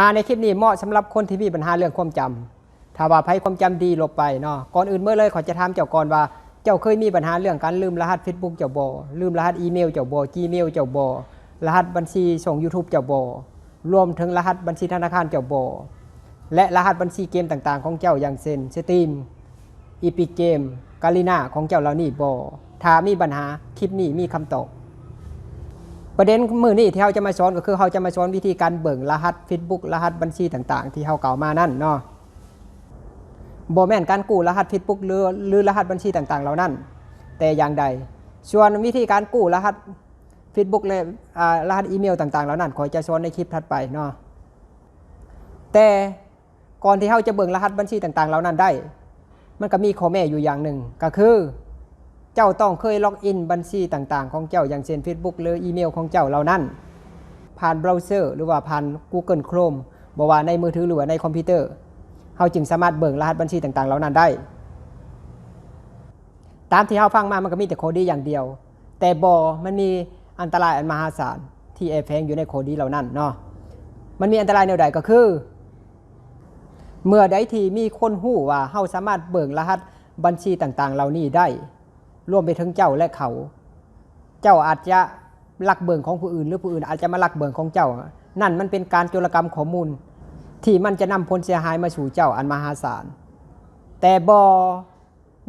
่าในคลิปนี้เหมาะสำหรับคนที่มีปัญหาเรื่องความจำถ้าว่าไพ่ความจำดีลบไปเนาะก่อนอื่นเมื่อเลยขอจะถามเจ้าก่อนว่าเจ้าเคยมีปัญหาเรื่องการลืมรหัส Facebook เจ้าบ่ลืมรหัสอีเมลเจ้าบ่ Gmail เจ้าบ่รหัสบัญชีส่ง YouTube เจ้าบ่รวมถึงรหัสบัญชีธนาคารเจ้าบ่และรหัสบัญชีเกมต่างๆ ของเจ้าอย่างเช่น Steam อีพิกเกมกาลิน่าของเจ้าเหล่านี้บ่ถ้ามีปัญหาคลิปนี้มีคำตอบ ประเด็นมือนี่ที่เราจะมาสอนก็คือเราจะมาสอนวิธีการเบิ่งรหัส Facebook รหัสบัญชีต่าง ๆ ที่เราเก่ามานั่นเนาะโบแมนการกู้รหัส Facebook หรือหรือรหัสบัญชีต่าง ๆ เหล่านั้น แต่อย่างใด ส่วนวิธีการกู้รหัส Facebook และรหัสอีเมลต่าง ๆ เหล่านั้นขอจะสอนในคลิปถัดไปเนาะแต่ก่อนที่เราจะเบิ่งรหัสบัญชีต่าง ๆ เหล่านั้นได้ มันก็มีข้อแม้อยู่อย่างหนึ่งก็คือ เจ้าต้องเคยล็อกอินบัญชีต่างๆ ของเจ้าอย่างเช่น Facebook หรืออีเมลของเจ้าเหล่านั้น ผ่านเบราว์เซอร์ หรือว่าผ่าน Google Chrome บอว่าในมือถือหรือว่าในคอมพิวเตอร์เราจึงสามารถเบิ่งรหัสบัญชีต่างๆ เหล่านั้นได้ ตามที่เราฟังมามันก็มีแต่โคดีอย่างเดียว แต่บอมันมีอันตรายอันมหาศาลที่แอบแฝงอยู่ในโคดีเหล่านั้นเนาะมันมีอันตรายแนวใดก็คือ เมื่อใดที่มีคนหู้ว่าเฮาสามารถเบิ่งรหัสบัญชีต่างๆ เหล่านี้ได้ รวมไปถึงเจ้าและเขา เจ้าอาจจะลักเบิงของผู้อื่น หรือผู้อื่นอาจจะมาลักเบิงของเจ้า นั่นมันเป็นการโจรกรรมข้อมูล ที่มันจะนำผลเสียหายมาสู่เจ้าอันมหาศาล แต่บอ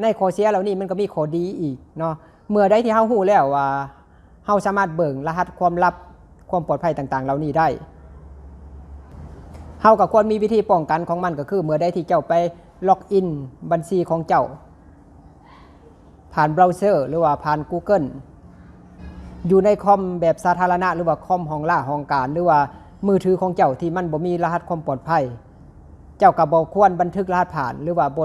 ในข้อเสียเหล่านี้มันก็มีข้อดีอีกเนาะ เมื่อใดที่เฮาฮู้แล้วว่าเฮาสามารถเบิงรหัสความลับความปลอดภัยต่าง ๆ เหล่านี้ได้เฮาก็ควรมีวิธีป้องกันของมันก็คือ เมื่อใดที่เจ้าไปล็อกอินบัญชีของเจ้า ผ่านเบราว์เซอร์ หรือว่าผ่าน Google อยู่ในคอมแบบสาธารณะ หรือว่าคอมห้องล่าห้องการ หรือว่ามือถือของเจ้าที่มันบ่มีรหัสความปลอดภัย เจ้าก็บ่ควรบันทึกรหัสผ่านหรือว่าบ่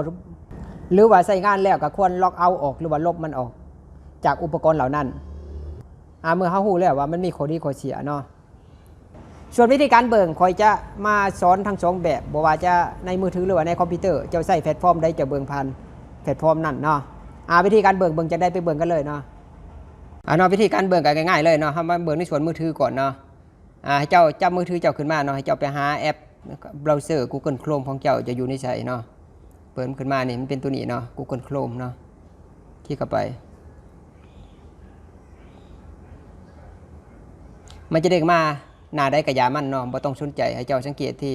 หรือว่าใช้งานแล้วก็ควรล็อกเอาออกหรือว่าลบมันออก จากอุปกรณ์เหล่านั้นอ่าเมื่อเฮาฮู้แล้วว่ามันมีข้อดีข้อเสียเนาะส่วนวิธีการเบิ่งคอยจะมาสอนทั้งสองแบบบ่ว่าจะในมือถือหรือว่าในคอมพิวเตอร์เจ้าใส่แพลตฟอร์มใดจะเบิ่งผ่านแพลตฟอร์มนั่นเนาะ อ่าวิธีการเบิ่งเบิงจะได้ไปเบิ่งกันเลยเนาะอ่าเนาะวิธีการเบิกง่ายๆเลยเนาะเฮามาเบิ่งในส่วนมือถือก่อนเนาะอ่าให้เจ้าจับมือถือเจ้าขึ้นมาเนาะให้เจ้าไปหาแอปเบราว์เซอร์ Google Chrome ของเจ้าจะอยู่ในใส่เนาะเปิดขึ้นมานี่มันเป็นตัวนี้เนาะ Google Chrome เนาะคลิกเข้าไป มันจะเด้งมาหน้าได้กระยามันเนาะบ่ต้องสนใจให้เจ้าสังเกตที่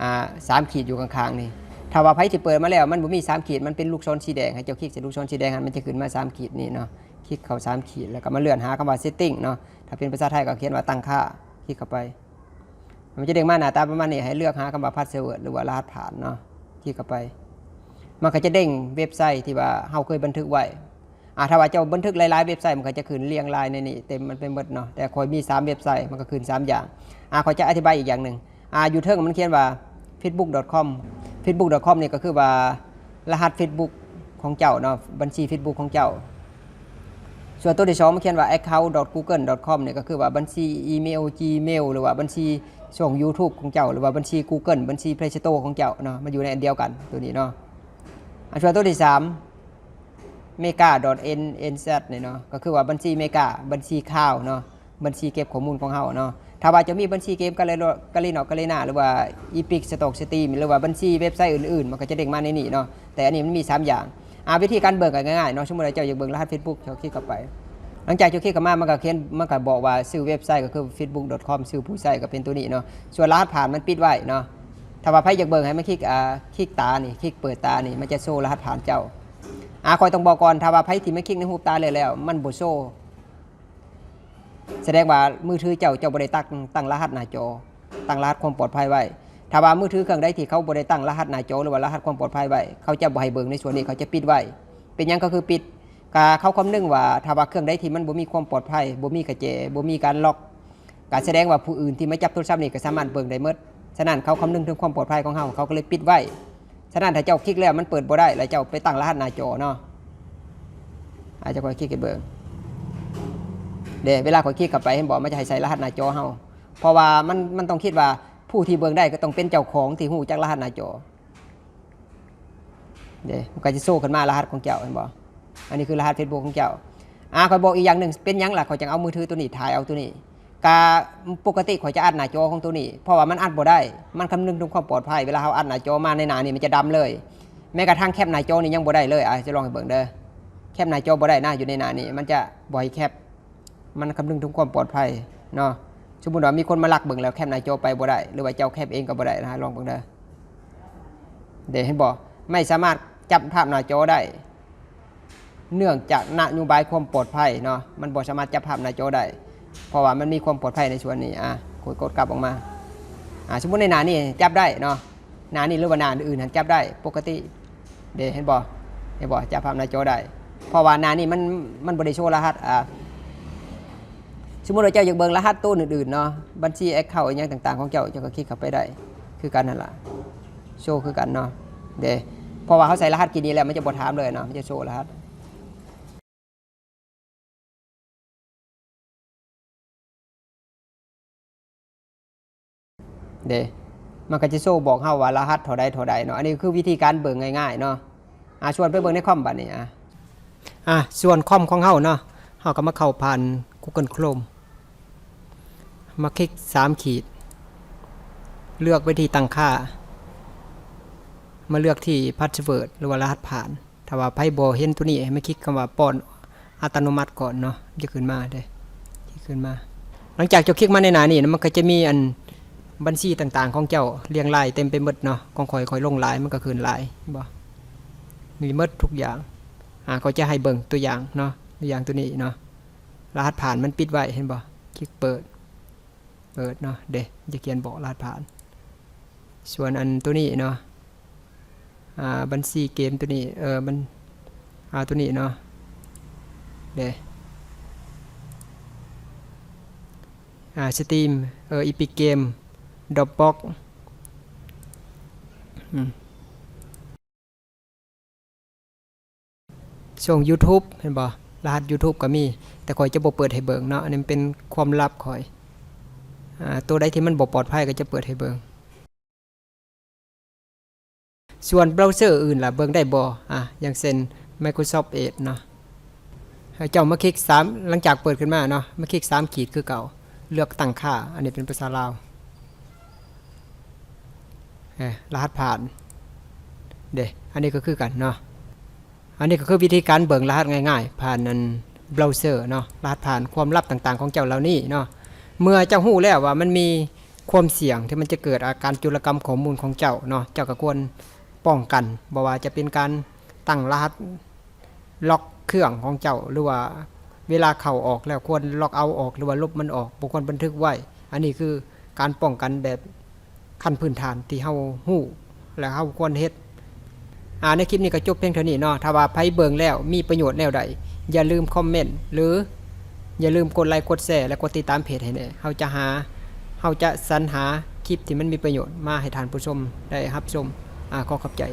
อ่าสามขีดอยู่ข้างๆนี่ ถ้าว่าไผที่เปิดมาแล้วมันบ่มีสามขีดมันเป็นลูกศรสีแดงให้เจ้าคลิกใส่ลูกศรสีแดงหันมันจะขึ้นมาสามขีดนี่เนาะคลิกเข้าสามขีดแล้วก็มาเลื่อนหาคำว่า setting เนาะถ้าเป็นภาษาไทยก็เขียนว่าตั้งค่าคลิกเข้าไป มันจะเด้งมาหน้าตาประมาณนี้ให้เลือกหาคำว่าพาสเวิร์หรือว่ารหัสผ่านเนาะคลิกเข้าไป มันก็จะเด้งเว็บไซต์ที่ว่าเฮาเคยบันทึกไว้อ่าถ้าว่าเจ้าบันทึกหลายๆเว็บไซต์มันก็จะขึ้นเรียงรายในนี้เต็มมันเป็นหมดเนาะแต่คอยมี 3 เว็บไซต์มันก็ขึ้น 3 อย่างอ่าขอจะอธิบายอีกอย่างหนึ่งอ่าอยู่เทิงมันเขียนว่า facebook.com facebook.com นี่ก็คือว่ารหัส Facebook ของเจ้าเนาะบัญชี Facebook ของเจ้า ส่วนตัวที่สองมันเขียนว่า account.google.com เนี่ยก็คือว่าบัญชีอีเมล Gmail หรือว่าบัญชีช่อง YouTube ของเจ้า หรือว่าบัญชี Google บัญชี Play Store ของเจ้าเนาะมันอยู่ในอันเดียวกันตัวนี้เนาะอันส่วนตัวที่สาม mega.nz เนี่ยเนาะก็คือว่าบัญชีเมกาบัญชีข้าวเนาะบัญชีเก็บข้อมูลของเฮาเนาะ ถ้าว่าจะมีบัญชีเกมกาเลโรกาลินอกกาเลนาหรือว่าอีพิกสต็อกสตรีมหรือว่าบัญชีเว็บไซต์อื่นๆ มันก็จะเด้งมาในนี้เนาะแต่อันนี้มันมี 3 อย่างอาวิธีการเบิกก็ง่ายๆเนาะสมมุติว่าเจ้าอยากเบิกรหัส Facebook เจ้าคลิกเข้าไป หลังจากเจ้าคลิกเข้ามามันก็เขียนมันก็บอกว่าชื่อเว็บไซต์ก็คือ facebook.com ชื่อผู้ใช้ก็เป็นตัวนี้เนาะส่วนรหัสผ่านมันปิดไว้เนาะถ้าว่าใครอยากเบิกให้มันคลิกอ่าคลิกตานี่คลิกเปิดตานี่มันจะโชว์รหัสผ่านเจ้าอาคอยต้องบอกก่อนถ้าว่าไพ่ที่ไม่คลิกในหูตาเลยแล้ว มันบ่โช แสดงว่ามือถือเจ้าเจ้าบ่ได้ตั้งตั้งรหัสหน้าจอ ตั้งรหัสความปลอดภัยไว้ถ้าว่ามือถือเครื่องใดที่เขาบ่ได้ตั้งรหัสหน้าจอหรือว่ารหัสความปลอดภัยไว้เขาจะบ่ให้เบิ่งในส่วนนี้เขาจะปิดไว้เป็นยังก็คือปิดกาเขาคำนึงว่าถ้าว่าเครื่องใดที่มันบ่มีความปลอดภัยบ่มีกระเจบ่มีการล็อกก็แสดงว่าผู้อื่นที่ไมาจับโทรศัพท์นี่ก็สามารถเบิ่งได้หมดฉะนั้นเขาคำนึงถึงความปลอดภัยของเขาเขาก็เลยปิดไว้ฉะนั้นถ้าเจ้าคลิกแล้วมันเปิดบ่ได้แล้วเจ้าไปตั้งรหัสหน้าจอเนาะอาจจะคอยคลิกกันเบิ่ง เดี๋ยวเวลาคอยคลิกเข้าไปเห็นบอกมันจะให้ใส่รหัสหน้าจอเฮาเพราะว่ามันมันต้องคิดว่าผู้ที่เบิ่งได้ก็ต้องเป็นเจ้าของที่หูจักรหัสหน้าจอเดี๋ยวมันก็จะโซ่ขึ้นมารหัสของเจ้าเห็นบ่อันนี้คือรหัส Facebook ของเจ้าอ่าคอยบอกอีกอย่างหนึ่งเป็นยังล่ะคอยจังเอามือถือตัวนี้ถ่ายเอาตัวนี้กาปกติข่อยจะอัดหน้าจอของตัวนี้ เพราะว่ามันอัดบ่ได้ มันคำนึงถึงความปลอดภัย เวลาเราอัดหน้าจอมาในหน้านี่มันจะดำเลย แม้กระทั่งแคปหน้าจอนี่ยังบ่ได้เลยอะจะลองให้เบิ่งเด้อแคปหน้าจอบ่ได้หน้าอยู่ในหน้านี่มันจะบ่อยแคป มันคำนึงถึงความปลอดภัยเนาะสมมุติว่ามีคนมาลักเบิ่งแล้วแคปหน้าจไปบ่ได้ หรือว่าเจ้าแคปเองก็บ่ได้นะฮะลองเบิ่งเด้อเดี๋ยวให้บอกไม่สามารถจับภาพหน้าจได้ เนื่องจากนโยบายความปลอดภัยเนาะมันบ่สามารถจับภาพหน้าจได้ เพราะว่ามันมีความปลอดภัยในส่วนนี้อะกดกดกลับออกมาอะสมมุติในหนานี่จับได้เนาะหนานี่หรือว่าหนาอื่นหันจับได้ปกติ เดี๋ยวเห็นบ่เห็นบ่จับภาพหน้าจได้ เพราะว่าหนานี่มันมันบ่ได้โชว์รหัสอะ สมมติว่าเจ้าอยากเบิ่งรหัสตู้อื่นๆเนาะบัญชีแอคเคาท์อย่างต่าง ๆ ของเจ้าเจ้าก็คลิกเข้าไปได้ คือกันนั่นแหละโชว์คือกันเนาะเดี๋ยวเพราะว่าเขาใส่รหัสกี่นี้แล้วมันจะบ่ถามเลยเนาะมันจะโชว์รหัสเดมันก็จะโซ่บอกเฮาว่ารหัสเท่าใดเท่าใดเนาะอันนี้คือวิธีการเบิ่งง่ายๆเนาะอะชวนไปเบิ่งในคอมบัดนี้อะอะส่วนคอมของเฮาเนาะเฮาก็มาเข้าผ่าน Google Chrome มาคลิก 3 ขีด เลือกวิธีตั้งค่า มาเลือกที่ password หรือว่ารหัสผ่าน ถ้าว่าไพ่บ่เห็นตัวนี้ให้มาคลิกคำว่าป้อนอัตโนมัติก่อนเนาะจะขึ้นมาเด้คลิกขึ้นมา หลังจากจ้าคลิกมาในหน้านี้นะมันก็จะมีอันบัญชีต่างๆ ของเจ้าเรียงรายเต็มไปหมดเนาะของคอยคอยลงลายมันก็คืนลายบ่มีหมดทุกอย่างอ่าเขาจะให้เบิ่งตัวอย่างเนาะตัวอย่างตัวนี้เนาะ รหัสผ่านมันปิดไว้เห็นบ่คลิกเปิด เปิดเนาะเด้จะเขียนบอกรหัสผ่าน ส่วนอันตัวนี้เนาะอ่าบัญชีเกมตัวนี้เออมันอ่าตัวนี้เนาะเด้อ่าสตรีมเอออีพิกเกมดอปบ็อกช่อง YouTube เห็นบ่ รหัส YouTube ก็มี แต่คอยจะบ่เปิดให้เบิงเนาะอันนี้เป็นความลับคอยอ่าตัวใดที่มันบ่ปลอดภัยก็จะเปิดให้เบิงส่วนเบราว์เซอร์อื่นล่ะเบิงได้บ่อะอย่างเช่น Microsoft Edge เนาะเจ้ามาคลิก3หลังจากเปิดขึ้นมาเนาะมาคลิก3ขีดคือเก่า เลือกตั้งค่า อันนี้เป็นภาษาลาวรหัสผ่าน เด้อันนี้ก็คือกันเนาะ อันนี้ก็คือวิธีการเบิ่งรหัสง่ายๆ ผ่านนันเบราว์เซอร์เนาะรหัสผ่านความลับต่างๆ ของเจ้าเหล่านี้เนาะเมื่อเจ้าหู้แล้วว่ามันมีความเสี่ยงที่มันจะเกิดอาการจุลกรรมข้อมูลของเจ้าเนาะเจ้าก็ควรป้องกันบ่ว่าจะเป็นการตั้งรหัสล็อกเครื่องของเจ้าหรือว่าเวลาเข้าออกแล้วควรล็อกเอาออกหรือว่าลบมันออกบ่ควรบันทึกไว้ อันนี้คือการป้องกันแบบขั้นพื้นฐานที่เฮาฮู้ และเฮาควรเฮ็ด อ่าในคลิปนี้ก็จบเพียงเท่านี้เนาะถ้าว่าไพ่เบิงแล้วมีประโยชน์แนวใดอย่าลืมคอมเมนต์หรืออย่าลืมกดไลค์กดแชร์และกดติดตามเพจให้แน่เราจะหาเราจะสรรหาคลิปที่มันมีประโยชน์มาให้ท่านผู้ชมได้รับชมอ่าขอขอบใจ